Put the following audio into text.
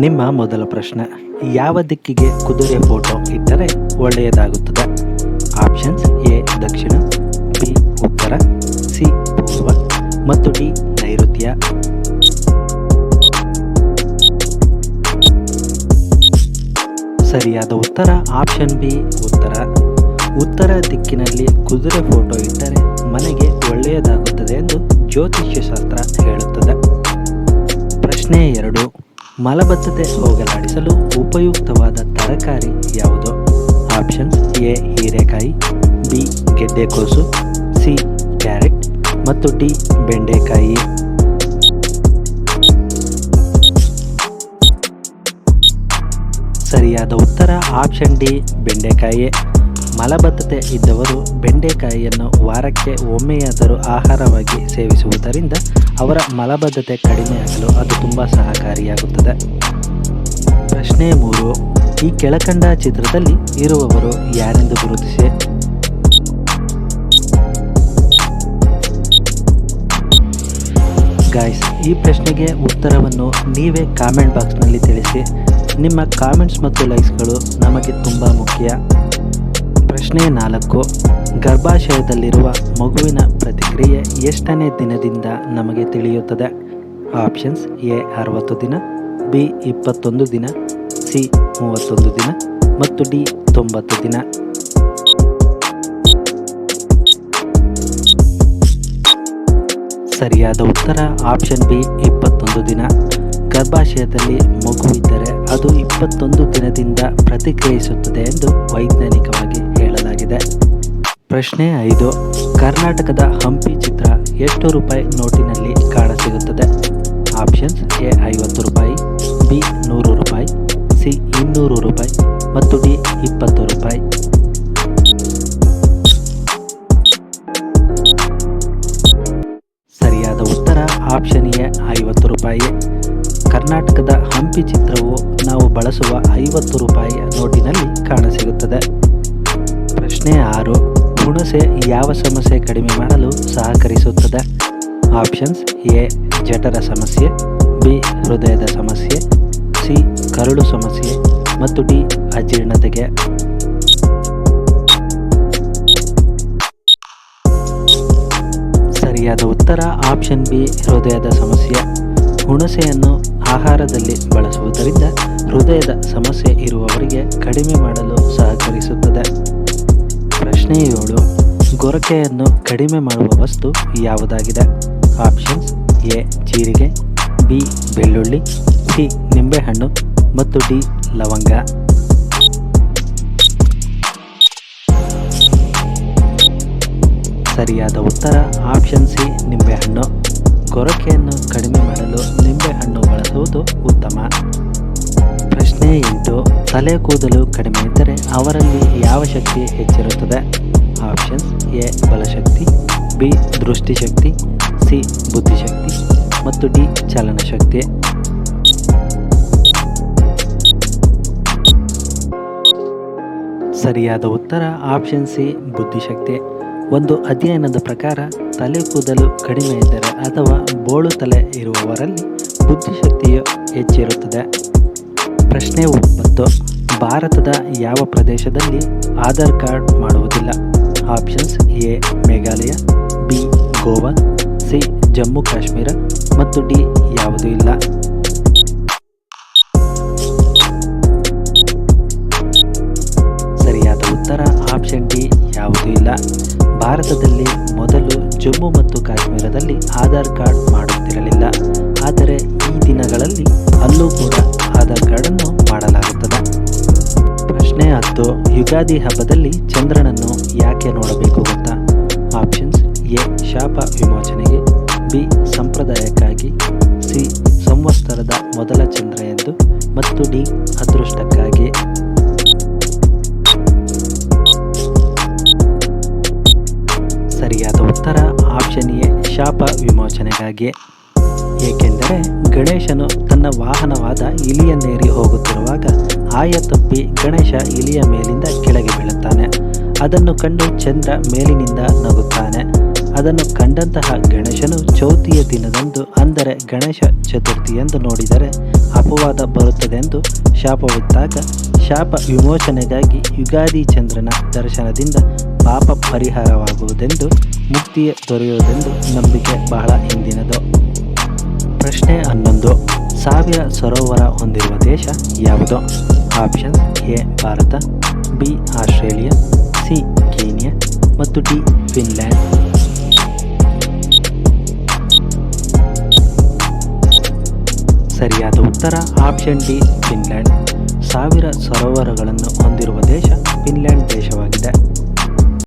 ನಿಮ್ಮ ಮೊದಲ ಪ್ರಶ್ನೆ. ಯಾವ ದಿಕ್ಕಿಗೆ ಕುದುರೆ ಫೋಟೋ ಇಟ್ಟರೆ ಒಳ್ಳೆಯದಾಗುತ್ತದೆ? ಆಪ್ಷನ್ಸ್ ಎ, ದಕ್ಷಿಣ, ಬಿ, ಉತ್ತರ, ಸಿ, ಪೂರ್ವ ಮತ್ತು ಡಿ, ನೈಋತ್ಯ. ಸರಿಯಾದ ಉತ್ತರ ಆಪ್ಷನ್ ಬಿ, ಉತ್ತರ. ಉತ್ತರ ದಿಕ್ಕಿನಲ್ಲಿ ಕುದುರೆ ಫೋಟೋ ಇಟ್ಟರೆ ಮನೆಗೆ ಒಳ್ಳೆಯದಾಗುತ್ತದೆ ಎಂದು ಜ್ಯೋತಿಷ್ಯ ಶಾಸ್ತ್ರ ಹೇಳುತ್ತದೆ. ಪ್ರಶ್ನೆ ಎರಡು. ಮಲಬದ್ಧತೆ ಹೋಗಲಾಡಿಸಲು ಉಪಯುಕ್ತವಾದ ತರಕಾರಿ ಯಾವುದು? ಆಪ್ಷನ್ಸ್ ಎ, ಹೀರೆಕಾಯಿ, ಬಿ, ಗೆಡ್ಡೆಕೋಸು, ಸಿ, ಕ್ಯಾರೆಟ್ ಮತ್ತು ಡಿ, ಬೆಂಡೆಕಾಯಿ. ಸರಿಯಾದ ಉತ್ತರ ಆಪ್ಷನ್ ಡಿ, ಬೆಂಡೆಕಾಯಿ. ಮಲಬದ್ಧತೆ ಇದ್ದವರು ಬೆಂಡೆಕಾಯಿಯನ್ನು ವಾರಕ್ಕೆ ಒಮ್ಮೆಯಾದರೂ ಆಹಾರವಾಗಿ ಸೇವಿಸುವುದರಿಂದ ಅವರ ಮಲಬದ್ಧತೆ ಕಡಿಮೆಯಾಗಲು ಅದು ತುಂಬ ಸಹಕಾರಿಯಾಗುತ್ತದೆ. ಪ್ರಶ್ನೆ ಮೂರು, ಈ ಕೆಳಕಂಡ ಚಿತ್ರದಲ್ಲಿ ಇರುವವರು ಯಾರೆಂದು ಗುರುತಿಸಿ? ಗಾಯ್ಸ್ ಈ ಪ್ರಶ್ನೆಗೆ ಉತ್ತರವನ್ನು ನೀವೇ ಕಾಮೆಂಟ್ ಬಾಕ್ಸ್ನಲ್ಲಿ ತಿಳಿಸಿ. ನಿಮ್ಮ ಕಾಮೆಂಟ್ಸ್ ಮತ್ತು ಲೈಕ್ಸ್ಗಳು ನಮಗೆ ತುಂಬ ಮುಖ್ಯ. ಪ್ರಶ್ನೆ ನಾಲ್ಕು. ಗರ್ಭಾಶಯದಲ್ಲಿರುವ ಮಗುವಿನ ಪ್ರತಿಕ್ರಿಯೆ ಎಷ್ಟನೇ ದಿನದಿಂದ ನಮಗೆ ತಿಳಿಯುತ್ತದೆ? ಆಪ್ಷನ್ಸ್ ಎ, ಅರವತ್ತು ದಿನ, ಬಿ, ಇಪ್ಪತ್ತೊಂದು ದಿನ, ಸಿ, ಮೂವತ್ತೊಂದು ದಿನ ಮತ್ತು ಡಿ, ತೊಂಬತ್ತು ದಿನ. ಸರಿಯಾದ ಉತ್ತರ ಆಪ್ಷನ್ ಬಿ, ಇಪ್ಪತ್ತೊಂದು ದಿನ. ಗರ್ಭಾಶಯದಲ್ಲಿ ಮಗುವಿದ್ದರೆ ಅದು ಇಪ್ಪತ್ತೊಂದು ದಿನದಿಂದ ಪ್ರತಿಕ್ರಿಯಿಸುತ್ತದೆ ಎಂದು ವೈಜ್ಞಾನಿಕವಾಗಿ ಹೇಳಲಾಗಿದೆ. ಪ್ರಶ್ನೆ ಐದು, ಕರ್ನಾಟಕದ ಹಂಪಿ ಚಿತ್ರ ಎಷ್ಟು ರೂಪಾಯಿ ನೋಟಿನಲ್ಲಿ ಕಾಣಸಿಗುತ್ತದೆ ಆಪ್ಷನ್ಸ್ ಎ, ಐವತ್ತು ರೂಪಾಯಿ, ಬಿ, ನೂರು ರೂಪಾಯಿ, ಸಿ, ಇನ್ನೂರು ರೂಪಾಯಿ ಮತ್ತು ಡಿ, ಇಪ್ಪತ್ತು ರೂಪಾಯಿ. ಉತ್ತರ ಆಪ್ಷನ್ ಎ ಐವತ್ತು ರೂಪಾಯಿ. ಕರ್ನಾಟಕದ ಹಂಪಿ ಚಿತ್ರವು ನಾವು ಬಳಸುವ ಐವತ್ತು ರೂಪಾಯಿಯ ನೋಟಿನಲ್ಲಿ ಕಾಣಸಿಗುತ್ತದೆ. ಪ್ರಶ್ನೆ ಆರು, ಹುಣಸೆ ಯಾವ ಸಮಸ್ಯೆ ಕಡಿಮೆ ಮಾಡಲು ಸಹಕರಿಸುತ್ತದೆ? ಆಪ್ಷನ್ಸ್ ಎ, ಜಠರ ಸಮಸ್ಯೆ, ಬಿ, ಹೃದಯದ ಸಮಸ್ಯೆ, ಸಿ, ಕರುಳು ಸಮಸ್ಯೆ ಮತ್ತು ಡಿ, ಅಜೀರ್ಣತೆಗೆ ಸರಿಯಾದ ಉತ್ತರ ಆಪ್ಷನ್ ಬಿ ಹೃದಯದ ಸಮಸ್ಯೆ. ಹುಣಸೆಯನ್ನು ಆಹಾರದಲ್ಲಿ ಬಳಸುವುದರಿಂದ ಹೃದಯದ ಸಮಸ್ಯೆ ಇರುವವರಿಗೆ ಕಡಿಮೆ ಮಾಡಲು ಸಹಕರಿಸುತ್ತದೆ. ಪ್ರಶ್ನೆ ಏಳು, ಗೊರಕೆಯನ್ನು ಕಡಿಮೆ ಮಾಡುವ ವಸ್ತು ಯಾವುದಾಗಿದೆ? ಆಪ್ಷನ್ಸ್ ಎ, ಜೀರಿಗೆ, ಬಿ, ಬೆಳ್ಳುಳ್ಳಿ, ಸಿ, ನಿಂಬೆಹಣ್ಣು ಮತ್ತು ಡಿ, ಲವಂಗ. ಸರಿಯಾದ ಉತ್ತರ. ಆಪ್ಷನ್ ಸಿ ನಿಂಬೆಹಣ್ಣು ಗೊರಕೆಯನ್ನು ಕಡಿಮೆ ಮಾಡಲು ನಿಂಬೆಹಣ್ಣು ಬಳಸುವುದು ಉತ್ತಮ. ಪ್ರಶ್ನೆ ಎಂಟು, ತಲೆ ಕೂದಲು ಕಡಿಮೆ ಇದ್ದರೆ ಅವರಲ್ಲಿ ಯಾವ ಶಕ್ತಿ ಹೆಚ್ಚಿರುತ್ತದೆ? ಆಪ್ಷನ್ಸ್ ಎ ಬಲಶಕ್ತಿ ಬಿ ದೃಷ್ಟಿಶಕ್ತಿ ಸಿ ಬುದ್ಧಿಶಕ್ತಿ, ಮತ್ತು ಡಿ ಚಲನಶಕ್ತಿ. ಸರಿಯಾದ ಉತ್ತರ ಆಪ್ಷನ್ ಸಿ ಬುದ್ಧಿಶಕ್ತಿ. ಒಂದು ಅಧ್ಯಯನದ ಪ್ರಕಾರ ತಲೆ ಕೂದಲು ಕಡಿಮೆ ಇದ್ದರೆ ಅಥವಾ ಬೋಳು ತಲೆ ಇರುವವರಲ್ಲಿ ಬುದ್ಧಿಶಕ್ತಿಯು ಹೆಚ್ಚಿರುತ್ತದೆ. ಪ್ರಶ್ನೆ ಒಂಬತ್ತು. ಭಾರತದ ಯಾವ ಪ್ರದೇಶದಲ್ಲಿ ಆಧಾರ್ ಕಾರ್ಡ್ ಮಾಡುವುದಿಲ್ಲ? Options A, Meghalaya, B, Goa, C, Jammu Kashmir ಮತ್ತು ಡಿ, ಯಾವುದೂ ಇಲ್ಲ. ಸರಿಯಾದ ಉತ್ತರ ಆಪ್ಷನ್ ಡಿ ಯಾವುದೂ ಇಲ್ಲ. ಭಾರತದಲ್ಲಿ ಮೊದಲು ಜಮ್ಮು ಮತ್ತು ಕಾಶ್ಮೀರದಲ್ಲಿ ಆಧಾರ್ ಕಾರ್ಡ್ ಮಾಡುತ್ತಿರಲಿಲ್ಲ. ಆದರೆ ಈ ದಿನಗಳಲ್ಲಿ ಅಲ್ಲೂ ಕೂಡ ಆಧಾರ್ ಕಾರ್ಡನ್ನು ಮಾಡಲಾಗುತ್ತದೆ. ಪ್ರಶ್ನೆ ಹತ್ತು, ಯುಗಾದಿ ಹಬ್ಬದಲ್ಲಿ ಚಂದ್ರನನ್ನು ಯಾಕೆ ನೋಡಬೇಕು ಗೊತ್ತಾ ಆಪ್ಷನ್ಸ್ ಎ, ಶಾಪ ವಿಮೋಚನೆಗೆ, ಬಿ, ಸಂಪ್ರದಾಯಕ್ಕಾಗಿ, ಸಿ, ಸಂವತ್ಸರದ ಮೊದಲ ಚಂದ್ರ ಎಂದು, ಮತ್ತು ಡಿ, ಅದೃಷ್ಟಕ್ಕಾಗಿ. ಶಾಪ ವಿಮೋಚನೆಗಾಗಿ. ಏಕೆಂದರೆ ಗಣೇಶನು ತನ್ನ ವಾಹನವಾದ ಇಲಿಯನ್ನೇರಿ ಹೋಗುತ್ತಿರುವಾಗ ಆಯ ತಪ್ಪಿ ಗಣೇಶ ಇಲಿಯ ಮೇಲಿಂದ ಕೆಳಗೆ ಬೀಳುತ್ತಾನೆ. ಅದನ್ನು ಕಂಡು ಚಂದ್ರ ಮೇಲಿನಿಂದ ನಗುತ್ತಾನೆ. ಅದನ್ನು ಕಂಡಂತಹ ಗಣೇಶನು ಚೌತಿಯ ದಿನದಂದು, ಅಂದರೆ ಗಣೇಶ ಚತುರ್ಥಿಯಂದು ನೋಡಿದರೆ ಅಪವಾದ ಬರುತ್ತದೆಂದು ಶಾಪವಿದ್ದಾಗ ಶಾಪ ವಿಮೋಚನೆಗಾಗಿ ಯುಗಾದಿ ಚಂದ್ರನ ದರ್ಶನದಿಂದ ಪಾಪ ಪರಿಹಾರವಾಗುವುದೆಂದು ಮುಕ್ತಿಯ ದೊರೆಯುವುದೆಂದು ನಂಬಿಕೆ ಬಹಳ ಹಿಂದಿನದು. ಪ್ರಶ್ನೆ ಹನ್ನೊಂದು. ಸಾವಿರ ಸರೋವರ ಹೊಂದಿರುವ ದೇಶ ಯಾವುದು? Option A, Bharat, B, Australia, C, Kenya ಮತ್ತು ಡಿ, ಫಿನ್ಲ್ಯಾಂಡ್. ಸರಿಯಾದ ಉತ್ತರ, ಆಪ್ಷನ್ ಡಿ, ಫಿನ್ಲ್ಯಾಂಡ್. ಸಾವಿರ ಸರೋವರಗಳನ್ನು ಹೊಂದಿರುವ ದೇಶ ಫಿನ್ಲ್ಯಾಂಡ್ ದೇಶವಾಗಿದೆ.